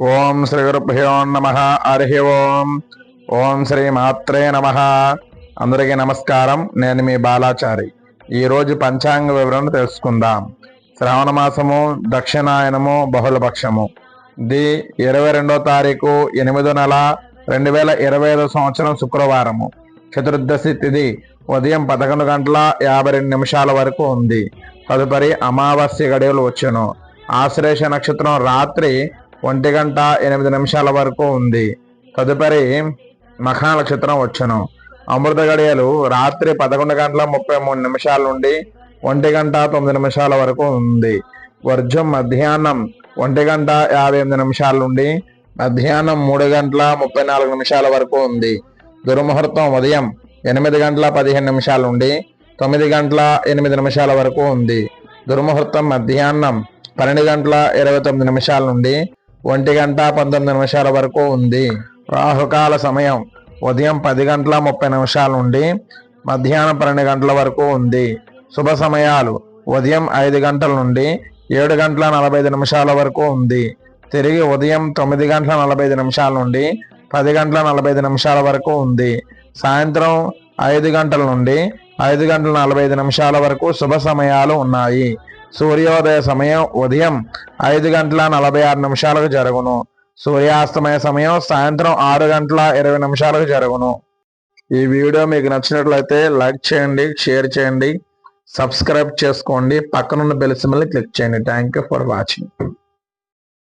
ఓం శ్రీ గురుభ్యో నమ హరి ఓం. ఓం శ్రీ మాత్రే నమ. అందరికీ నమస్కారం. నేను మీ బాలాచారి. ఈరోజు పంచాంగ వివరణ తెలుసుకుందాం. శ్రావణ మాసము దక్షిణాయనము బహుళపక్షము. ది ఇరవై రెండో తారీఖు ఎనిమిదో నెల రెండు వేల ఇరవై ఐదో సంవత్సరం శుక్రవారము. చతుర్దశి తిథి ఉదయం పదకొండు గంటల యాభై రెండు నిమిషాల వరకు ఉంది. తదుపరి అమావాస్య గడియలు వచ్చును. ఆశ్లేష నక్షత్రం రాత్రి ఒంటి గంట ఎనిమిది నిమిషాల వరకు ఉంది. తదుపరి మఖా నక్షత్రం వచ్చును. అమృత గడియలు రాత్రి పదకొండు గంటల ముప్పై మూడు నిమిషాల నుండి ఒంటి గంట తొమ్మిది నిమిషాల వరకు ఉంది. వర్జం మధ్యాహ్నం ఒంటి గంట యాభై ఎనిమిది నిమిషాల నుండి మధ్యాహ్నం మూడు గంటల ముప్పై నాలుగు నిమిషాల వరకు ఉంది. దుర్ముహూర్తం ఉదయం ఎనిమిది గంటల పదిహేను నిమిషాల నుండి తొమ్మిది గంటల ఎనిమిది నిమిషాల వరకు ఉంది. దుర్ముహూర్తం మధ్యాహ్నం పన్నెండు గంటల ఇరవై తొమ్మిది నిమిషాల నుండి ఒంటి గంట పంతొమ్మిది నిమిషాల వరకు ఉంది. రాహుకాల సమయం ఉదయం పది గంటల ముప్పై నిమిషాల నుండి మధ్యాహ్నం పన్నెండు గంటల వరకు ఉంది. శుభ సమయాలు ఉదయం ఐదు గంటల నుండి ఏడు గంటల నలభై ఐదు నిమిషాల వరకు ఉంది. తిరిగి ఉదయం తొమ్మిది గంటల నలభై ఐదు నిమిషాల నుండి పది గంటల నలభై ఐదు నిమిషాల వరకు ఉంది. సాయంత్రం ఐదు గంటల నుండి ఐదు గంటల నలభై ఐదు నిమిషాల వరకు శుభ సమయాలు ఉన్నాయి. సూర్యోదయ సమయం ఉదయం ఐదు గంటల నలభై ఆరు నిమిషాలకు జరుగును. సూర్యాస్తమయ సమయం సాయంత్రం ఆరు గంటల ఇరవై నిమిషాలకు జరుగును. ఈ వీడియో మీకు నచ్చినట్లయితే లైక్ చేయండి షేర్ చేయండి సబ్స్క్రైబ్ చేసుకోండి. పక్కనున్న బెల్ సింబల్ని క్లిక్ చేయండి. Thank you for watching.